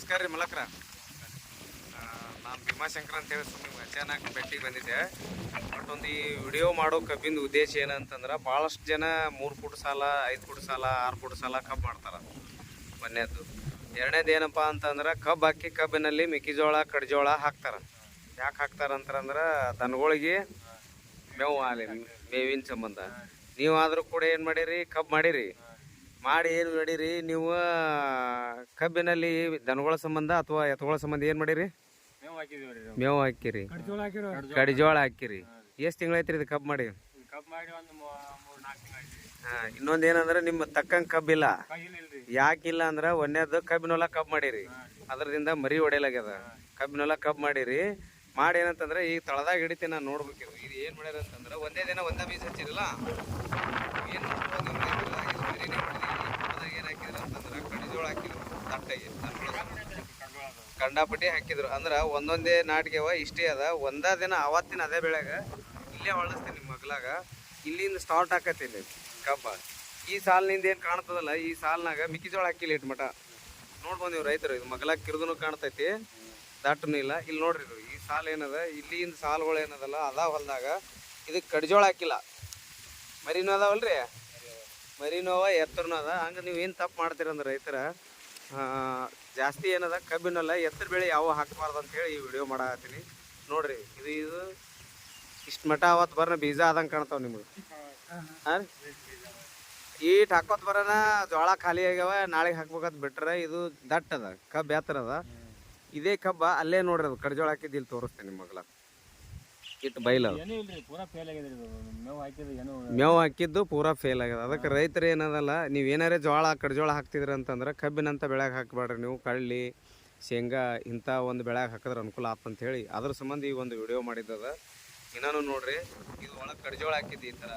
ನಮಸ್ಕಾರ ರೀ ಮಲಕ್ರ. ನಾನು ಭೀಮಾಶಂಕರ್ ಅಂತ ಹೇಳಿ ಸುಮ್ಮನೆ ಅಚಾನಕ್ ಭೇಟಿಗೆ ಬಂದಿದ್ದೆ. ಬಟ್ ಒಂದು ಈ ವಿಡಿಯೋ ಮಾಡೋ ಕಬ್ಬಿನ ಉದ್ದೇಶ ಏನಂತಂದ್ರೆ ಭಾಳಷ್ಟು ಜನ ಮೂರು ಫುಟ್ ಸಾಲ, ಐದು ಫುಟ್ ಸಾಲ, ಆರು ಫುಟ್ ಸಾಲ ಕಬ್ಬು ಮಾಡ್ತಾರೆ. ಮೊನ್ನೆದ್ದು. ಎರಡನೇದು ಏನಪ್ಪ ಅಂತಂದ್ರೆ ಕಬ್ಬು ಹಾಕಿ ಕಬ್ಬಿನಲ್ಲಿ ಮೆಕ್ಕೆಜೋಳ, ಕಡ್ಜೋಳ ಹಾಕ್ತಾರೆ. ಯಾಕೆ ಹಾಕ್ತಾರೆ ಅಂತಂದ್ರೆ ದನಗಳಿಗೆ ಮೇವು ಆಲಿ, ಮೇವಿನ ಸಂಬಂಧ. ನೀವಾದರೂ ಕೂಡ ಏನು ಮಾಡಿರಿ ಕಬ್ಬು ಮಾಡಿರಿ. ಮಾಡಿ ಏನು ಮಾಡಿರಿ? ನೀವು ಕಬ್ಬಿನಲ್ಲಿ ದನಗಳ ಸಂಬಂಧ ಅಥವಾ ಎತ್ತುಗಳ ಸಂಬಂಧ ಏನು ಮಾಡಿರಿ? ಮೇವು ಹಾಕಿರಿ. ಕಡಿ ಜೋಳ ಕಡಿಜೋಳ ಹಾಕಿರಿ. ಎಷ್ಟು ತಿಂಗಳೈತ್ರಿ ಇದು ಕಬ್ಬು ಮಾಡಿ? ಕಪ್ ಮಾಡಿ ಒಂದು ಮೂರು ನಾಲ್ಕು ತಿಂಗಳು ಆಯ್ತು ಹಾಂ ಇನ್ನೊಂದು ಏನಂದ್ರೆ ನಿಮ್ಮ ತಕ್ಕಂಗೆ ಕಬ್ಬಿಲ್ಲ ಯಾಕಿಲ್ಲ ಅಂದ್ರೆ ಒಂದೇದು ಕಬ್ಬಿನೊಲ ಕಬ್ಬು ಮಾಡಿರಿ. ಅದರದಿಂದ ಮರಿ ಹೊಡೆಯಲಾಗ್ಯದ ಕಬ್ಬಿನೊಲ ಕಬ್ಬು ಮಾಡಿರಿ. ಮಾಡಿ ಏನಂತಂದ್ರೆ ಈಗ ತಳದಾಗ ಹಿಡಿತೀನಿ ನಾನು ನೋಡ್ಬೇಕು ಇದು ಏನು ಮಾಡ್ಯಾರ ಅಂತಂದ್ರೆ ಒಂದೇ ದಿನ ಒಂದೇ ಬೀಜ ಹಚ್ಚಿರಲ್ಲ ಏನು ಏನು ಹಾಕಿದ್ರು ಅಂತಂದ್ರೆ ಕಡಿಜೋಳ ಹಾಕಿದ್ರು ದಟ್ಟಾಗಿ ಕಂಡಾಪಟ್ಟಿ ಹಾಕಿದ್ರು. ಅಂದ್ರೆ ಒಂದೊಂದೇ ನಾಟಿಗೆವ ಇಷ್ಟೇ ಅದ. ಒಂದೇ ದಿನ ಅವತ್ತಿನ ಅದೇ ಬೆಳೆಗ ಇಲ್ಲೇ ಹೊಳಸ್ತೀನಿ ಮಗ್ಲಾಗ. ಇಲ್ಲಿಂದ ಸ್ಟಾರ್ಟ್ ಆಕತಿ ಇಲ್ಲಿ ಕಬ್ಬ. ಈ ಸಾಲಿನಿಂದ ಏನು ಕಾಣ್ತದಲ್ಲ, ಈ ಸಾಲ್ನಾಗ ಮಿಕ್ಕಿಜೋಳ ಹಾಕಿಲ್ಲ ಇಟ್ ಮಠ. ನೋಡ್ಬೋದು ನೀವು ರೈತರು, ಇದು ಮಗ್ಲಾಗ ಕಿರಿದನು ಕಾಣ್ತೈತಿ. ದಟ್ಟನು ಇಲ್ಲ. ಇಲ್ಲಿ ನೋಡ್ರಿ ಇದು ಈ ಸಾಲ್ ಏನದ, ಇಲ್ಲಿಂದ ಸಾಲ್ಗಳು ಏನದಲ್ಲ, ಅದ ಹೊಲ್ದಾಗ ಇದಕ್ಕೆ ಕಡಿಜೋಳ ಹಾಕಿಲ್ಲ. ಮರಿನೂ ಅದಾವಲ್ರಿ? ಮರಿನೋವ ಎತ್ತರನೂ ಅದ. ಹಂಗೆ ನೀವು ಏನು ತಪ್ಪು ಮಾಡ್ತೀರಂದ್ರೆ ರೈತರ? ಜಾಸ್ತಿ ಏನದ? ಕಬ್ಬಿನಲ್ಲ ಎತ್ತರ ಬೆಳೆ ಯಾವ ಹಾಕಬಾರ್ದು ಅಂತೇಳಿ ಈ ವಿಡಿಯೋ ಮಾಡತ್ತೀನಿ ನೋಡ್ರಿ, ಇದು ಇದು, ಇಷ್ಟು ಮಠ ಅವತ್ತು ಬರೋಣ ಬೀಜ ಆದಂಗೆ ಕಾಣ್ತಾವ ನಿಮ್ಗೆ. ಹಾಂ ಈಟ್ ಹಾಕೋತ್ ಬರೋಣ ಜೋಳ ಖಾಲಿ ಆಗ್ಯಾವ, ನಾಳೆಗೆ ಹಾಕ್ಬೇಕಂತ ಬಿಟ್ರೆ ಇದು ದಟ್ಟದ, ಕಬ್ಬು ಎತ್ತರದ. ಇದೇ ಕಬ್ಬ ಅಲ್ಲೇ ನೋಡ್ರಿ ಅದು ಕಡ್ಜೋಳ ಹಾಕಿದ್ದು ಇಲ್ಲಿ ತೋರಿಸ್ತೇನೆ ನಿಮ್ಮ ಮಗ್ಲ. ಇಟ್ಟು ಮೇವು ಹಾಕಿದ್ದು ಪೂರಾ ಫೇಲ್ ಆಗ್ಯದ. ಅದಕ್ಕೆ ರೈತರು ಏನದಲ್ಲ ನೀವು ಏನಾರ ಜೋಳ ಕಡ್ಜೋಳ ಹಾಕ್ತಿದ್ರಿ ಅಂತಂದ್ರೆ ಕಬ್ಬಿನಂತ ಬೆಳೆಗೆ ಹಾಕಬೇಡ್ರಿ ನೀವು. ಕಳ್ಳಿ ಶೇಂಗಾ ಇಂಥ ಒಂದು ಬೆಳೆಗೆ ಹಾಕಿದ್ರೆ ಅನುಕೂಲ ಆತು ಅಂತ ಹೇಳಿ ಅದ್ರ ಸಂಬಂಧ ಈ ಒಂದು ವಿಡಿಯೋ ಮಾಡಿದ್ದದ. ಇನ್ನೂ ನೋಡ್ರಿ ಇದು ಒಳಗೆ ಕಡ್ಜೋಳ ಹಾಕಿದ್ದು ಈ ಥರ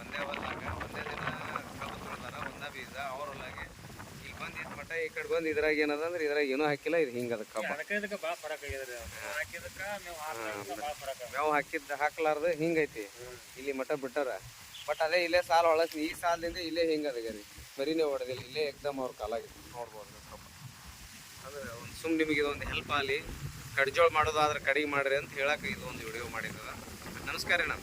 ಒಂದೇ ಹೊಲ್ದಾಗ ಒಂದೇ ದಿನ ಕಬ್ಬು ತೊಳ್ದಾರ ಒಂದೇ ಬೀಜ ಅವ್ರ ಹೊಲಾಗೆ ಇಲ್ಲಿ ಬಂದು ಇಟ್ಟು ಮಟ್ಟ ಈ ಕಡೆ ಬಂದು ಇದ್ರಾಗ ಏನದ ಅಂದ್ರೆ ಇದ್ರಾಗ ಏನೂ ಹಾಕಿಲ್ಲ ಇದು ಹಿಂಗೆ ಕಬ್ಬ ಅದಕ್ಕೆ ಫರಕ್ ಮೇವು ಹಾಕಿದ್ದು ಹಾಕ್ಲಾರ್ದು ಹಿಂಗೈತಿ ಇಲ್ಲಿ ಮಠ ಬಿಟ್ಟಾರ. ಬಟ್ ಅದೇ ಇಲ್ಲೇ ಸಾಲ ಒಳಸ್ ಈ ಸಾಲದಿಂದ ಇಲ್ಲೇ ಹಿಂಗದ ರೀ. ಬರೀನೇ ಹೊಡೆದಿಲ್ಲ ಇಲ್ಲೇ ಎಕ್ದಮ್ ಅವ್ರ ಕಾಲಾಗಿತ್ತು. ನೋಡ್ಬೋದು ನೀವು ಸ್ವಲ್ಪ. ಅಂದ್ರೆ ಒಂದು ಸುಮ್ ನಿಮಗೆ ಇದೊಂದು ಹೆಲ್ಪ್ ಆಗಲಿ. ಕಡ್ಜೋಳ ಮಾಡೋದಾದ್ರೆ ಕಡಿಗೆ ಮಾಡ್ರಿ ಅಂತ ಹೇಳಕ್ಕೆ ಇದು ಒಂದು ವಿಡಿಯೋ ಮಾಡಿದ್ದದ ನಮಸ್ಕಾರ ಅಣ್ಣ.